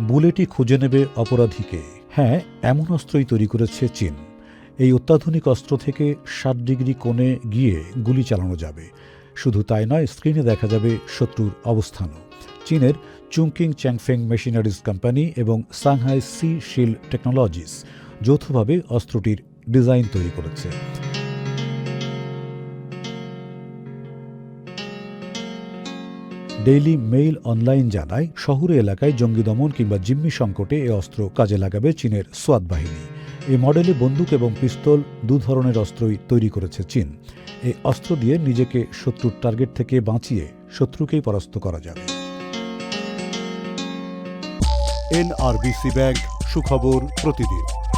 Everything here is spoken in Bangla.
বুলেটই খুঁজে নেবে অপরাধীকে। হ্যাঁ এমন অস্ত্রই তৈরি করেছে চীন। এই অত্যাধুনিক অস্ত্র থেকে ষাট ডিগ্রি কোণে গিয়ে গুলি চালানো যাবে। শুধু তাই নয়, স্ক্রিনে দেখা যাবে শত্রুর অবস্থানও। চীনের চুংকিং চ্যাংফেং মেশিনারিজ কোম্পানি এবং সাংহাই সি শিল টেকনোলজিস যৌথভাবে অস্ত্রটির ডিজাইন তৈরি করেছে। ডেইলি মেইল অনলাইন জানায় শহুরে এলাকায় জঙ্গি দমন কিংবা জিম্মি সংকটে এ অস্ত্র কাজে লাগাবে চীনের সোয়াত বাহিনী। এই মডেলে বন্দুক এবং পিস্তল দু ধরনের অস্ত্রই তৈরি করেছে চীন। এই অস্ত্র দিয়ে নিজেকে শত্রুর টার্গেট থেকে বাঁচিয়ে শত্রুকেই পরাস্ত করা যাবে। এনআরবিসি ব্যাংক, সুখবর প্রতিদিন।